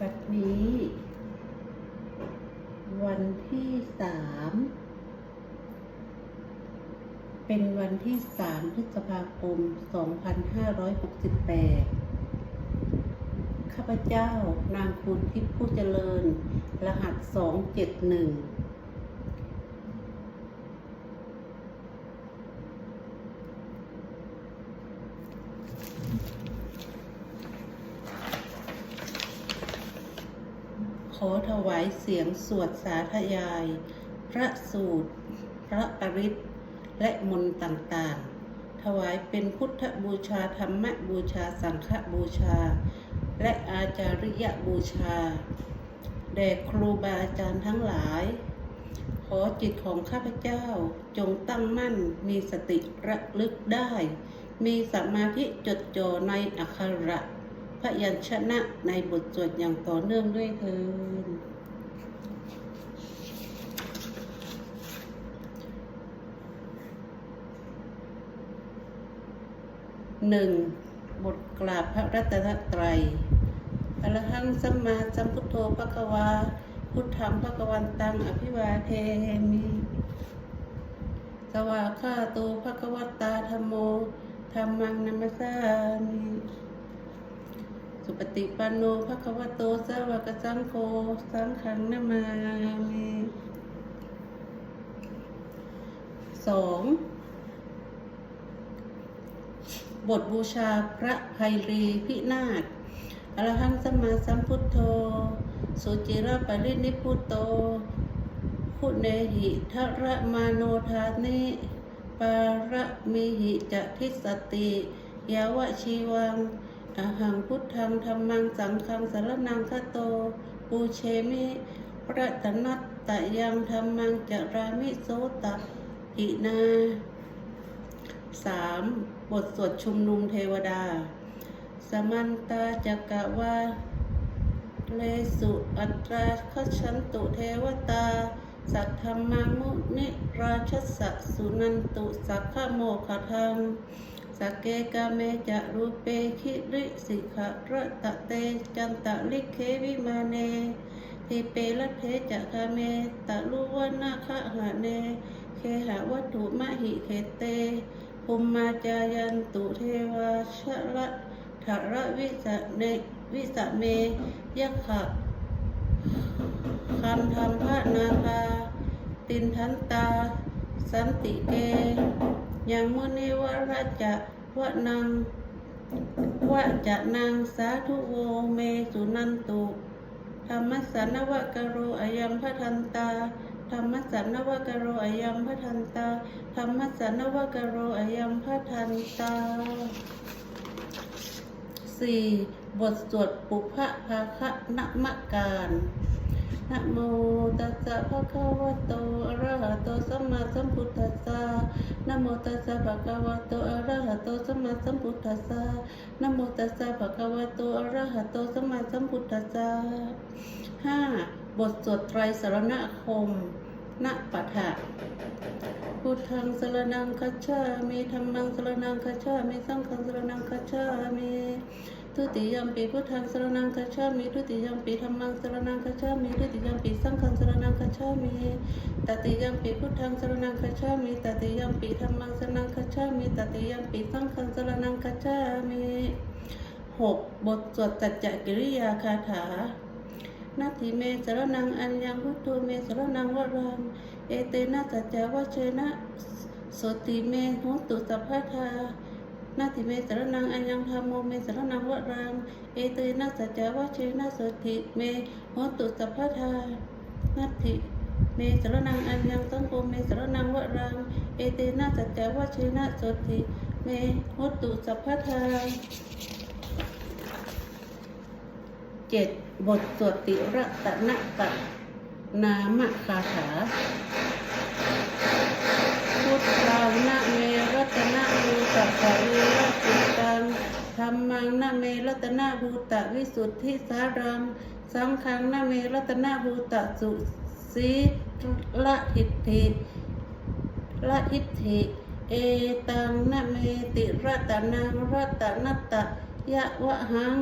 บัดนี้ วันที่สาม เป็นวันที่สามพฤษภาคม 2568 ข้าพเจ้านางคุณทิพย์ผู้เจริญ รหัส 271 ข อถวายเสียงสวดสาธยาย พระสูตร พระปริตและมนต์ต่างๆ ถวายเป็นพุทธบูชาธรรมบูชาสังฆบูชา และอาจาริยบูชา แด่ครูบาอาจารย์ทั้งหลาย ขอจิตของข้าพเจ้าจงตั้งมั่นมีสติระลึกได้ มีสมาธิจดจ่อในอักขระ พยัญชนะในบทสวดอย่างต่อเนื่องด้วยเถินหนึ่งบทกราบพระรัตนตรัยอรหังสัมมาสัมพุทโธพระกวา พุทธังพระกวันตังอภิวาเทมิสวาข้าโตภะคะวตตาธรรมโมธรรมังนัมสสามิ สุปฏิปันโนภะคะวะโตสาวกสังโฆสังฆังนามามิสองบทบูชาพระไพรีพินาศอรหังสมาสัมพุทโธ สุจิระปรินิพุโตพุเนหิทระมาโนทานิปาระมิหิจะทิสติ ยาวะชีวัง อาหังพุทธังธรรมังสังฆังสารนังคโต ปูเชมิพระตนัตตะยังธรรมังจารามิโสตะหินาสามบทสวดชุมนุมเทวดา สมันตาจักกะวาเลสุอัตราคชันตุเทวตา สัทธรรมามุนิราชสสุนันตุสักขโมขทัง สักเกกาเมจะรูเปคิริสิขะระตะเตจันตะลิเควิมาเนทิเปละเทจะคาเมตะลุวนาคะหะเน เคหะวัตถุมหิเคเตภูมมาจายันตุเทวาชะละทะระวิสะเนวิสะเมยะขะคันธรรมพระนาคาตินทันตา สันติเก ยังมุนิวราจะวะนังวะจะนางสาธุโวเมสุนันตุธรรมสันนวกโรอยัมพทันตาธรรมสันนวกโรอยัมพทันตาธรรมสันนวกโรอยัมพทันตาสี่บทสวดปุพะภาคะนมการนะโมตัสสะภะคะวะโต อะระหะโต สัมมาสัมพุทธัสสะ นะโมตัสสะภะคะวะโตอะระหะโตสัมมาสัมพุทธัสสะนะโมตัสสะภะคะวะโตอะระหะโตสัมมาสัมพุทธัสสะห้าบทสวดไตรสรณคมณปัฏฐะพุทธังสรณังคัจฉามิธรรมังสรณังคัจฉามิสังฆังสรณังคัจฉามิ ทุติยมปีพุทธังสรนังคัจฉามิทุติยมปีธรรมังสรนังคัจฉามิทุติยมปีสังฆังสรนังคัจฉามิตติยมปีพุทธังสรนังคัจฉามิตติยมปีธรรมังสรนังคัจฉามิตติยมปีสังฆังสรนังคัจฉามิหกบทสวดตัจจกิริยาคาถานาทิเมสรนังอัญญังพุทโธเมสรนังวรังเอเตนะสัจจวัชเชนะโสติเมหุตุสัพพทา นาทิเมสรนังอัญญังธรรมโมเมสรนังวรัง เอเตนะสัจจวัชเชนะสติเมหตุสัพพทานาทิเมสรนังอัญญังสังโฆเมสรนังวรัง เอเตนะสัจจวัชเชนะสติเมหตุสัพพทาเจ็ดบทสวดติระตะนะกะนามคาถาพุทธังนะเมรัตนะภู ตะภะเวรจิตังธรรมังนะเมรัตนะภูตะวิสุทธิสารัง สังฆังนะเมรัตนะภูตะสุสีละทิฏฐิละทิฏฐิ เอตังนะเมติรัตนังรัตนัตตะยะวะหัง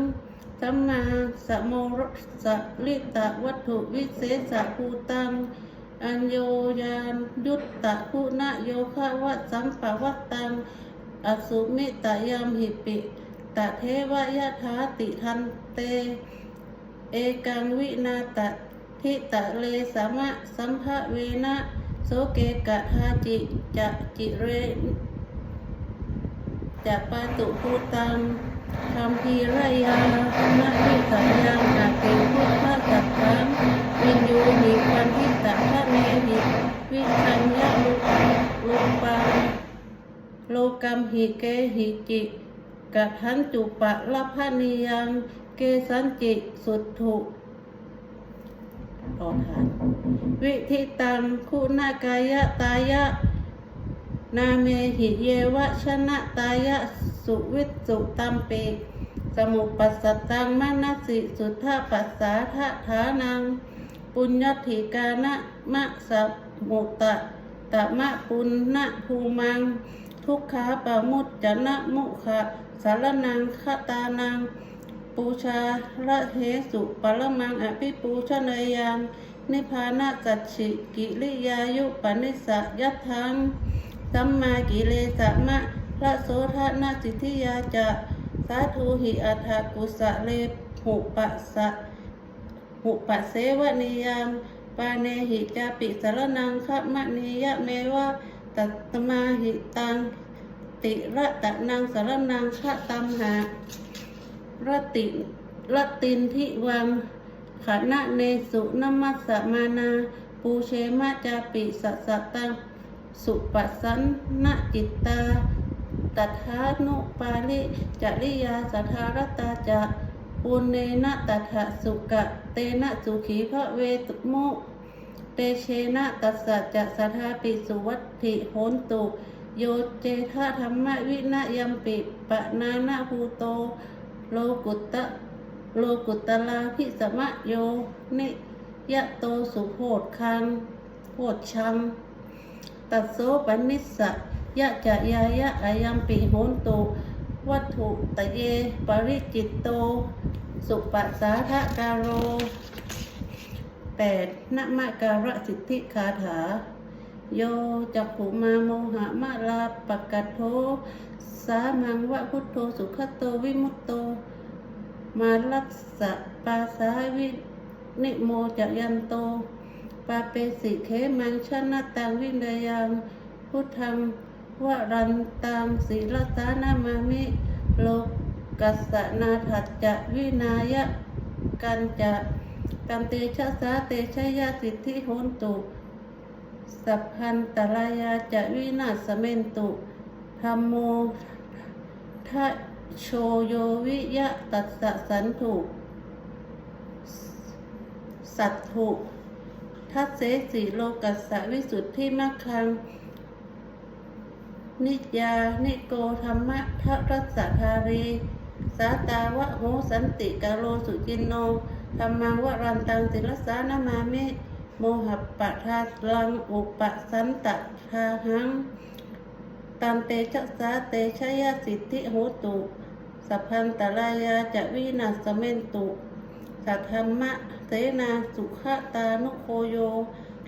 สัมมาสมโมรสลิตะวัตถุวิเศษภูตัง อัญโยยานยุตตะคุณะโยคะวะสัมปวัตตัง อสุมิตยามหิปิ ตะเทวยถาติทันเต เอกังวินาตทิตะเลสมะสัมภเวนะโสเกกะทาจิจะจิเรจะปาตุภูตังคำพีรยานาทิสัญญังกะเกพุทธะสัพพังวินยูหิปันทิตะทะเนหิวิชัญญะลุลุปัง โลกัมหิเกหิจิกะทันจุปะละพะนิยังเกสันจิสุทธุต่อทานวิธิตังคุณากายะตายะ นาเมหิเยวะชนะตายะสุวิตสุตัมเปสมุปัสสตังมนสิสุทธาปัสสาทะฐานัง ปุญญถิกานะมะสมุตตะตะมะปุณณภูมัง ทุกขาปะมุจจนะมุขะสารนังคตานังปูชาละเหสุปรมังอภิปูชนยยังนิพพานะจัตฉิกิริยายุปนิสสะยัตถังสัมมากิเลสะมะพระโสธานาสิทธิยาจะสาธุหิอัฏฐกุสะเลหุปัสสะหุปัสเสวนิยามปาเนหิจาปิสารนังคะมะนิยะเมวะ ตัตมาหิตัง ติระตะนังสารนังคะตัมหารติรตินทิวังขณะเนสุนมัสสมานา ปูเชมาจาปิสัสสะตัง สุปัสสันนจิตตา ตัทานุปาลิจริยาสัทธารตาจะปุเนนะตัทะสุกะ เตนะสุขีพระเวตุมุ เตเชนะตัสสะจะสัทธาปิสุวัตถิโหนตุโยเจทะธรรมวินยัมปิปะนานาภูโต โลกุตตะโลกุตตลาพิสมะโยนิยะโตสุโพธคังโพธชังตัสโสปนิสสะยะจะยายะอายัมปิโหนตุวัตถุตะเย ปริจิตโต สุปัสสาทะการโร แปดนะมะการะสิทธิคาถา โยจักขุมาโมหะมะลาปกัตโท สามังวะพุทโธสุขโตวิมุตโต มาลักษะปาสาวินิโมจะยันโต ปาเปสิเขมังชนะตังวินเดยังพุทธังวรันตังศีลสานามามิโลกัสสนาถัจจะวินายะกันจะ กัมเตชะสาเตชะยะสิทธิโหนตุ สัพพันตรายาจะวินาศเมนตุธรรมโมทะโชโยวิยะตัสสะสันถุสัตถุทัศเสสีโลกัสสะวิสุทธิมัคคัง นิยา นิโกธรรมะทรัสสะทารี สาตาวะโหสันติกาโลสุจินโน ธรรมังวรันตังศิลสานามามิโมหะปะทาลังอุปสันตะทาหังตันเตชะสาเตชะยะสิทธิโหตุสัพพันตรายาจะวินาสเมนตุ สัทธรรมะเสนาสุขตานุโคโย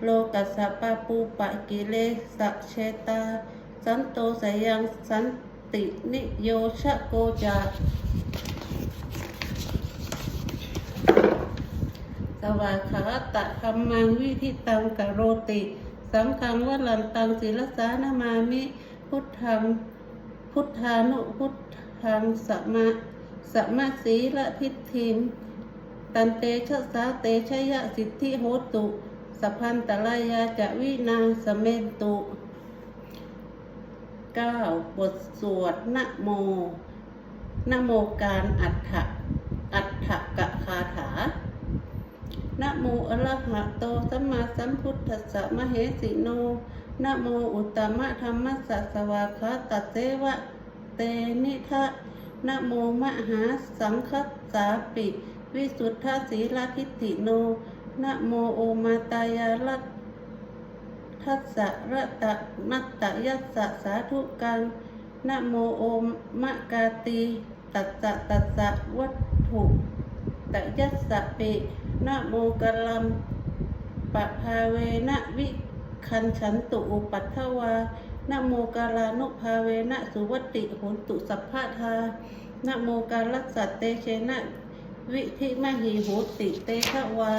โลกัสสะปาปูปะกิเลสะเชตา สันโตสยังสันตินิโยชะโกจา สวาขาตะธรรมังวิธิตังกะโรติ สังฆังวลันตังศิลสานามามิ พุทธังพุทธานุพุทธังสัมมาสัมมาสีละทิฏฐิมตันเตชะสาเตชะยะสิทธิโหตุสัพพันตรายาจะวินาสเมนตุเก้าบทสวดนะโมนะโมการอัฏฐะอัฏฐกะคาถา นะโมอะระหะโตสัมมาสัมพุทธัสสะมะเหสิโนนะโมอุตตมะธรรมสสสวาคาตัสเสวะเตนิทะนะโมมหาสังคัสสาปิ วิสุทธาสีลทิฏฐิโนนะโมโอมาตายาลัตทัสสะระตะนัตตยัสสะสาธุกังนะโมโอมะกาตีตัสสะตัสสะวัตถุ ตยัสสะเปนะโมกัลลัมปะภาเวนะวิคันฉันตุอุปัฏฐวานะโมกาลานุภาเวนะสุวัตติโหนตุสัพพะทานะโมกาลัสสัตเตเชนะ วิธิมหิโหติเตทะวา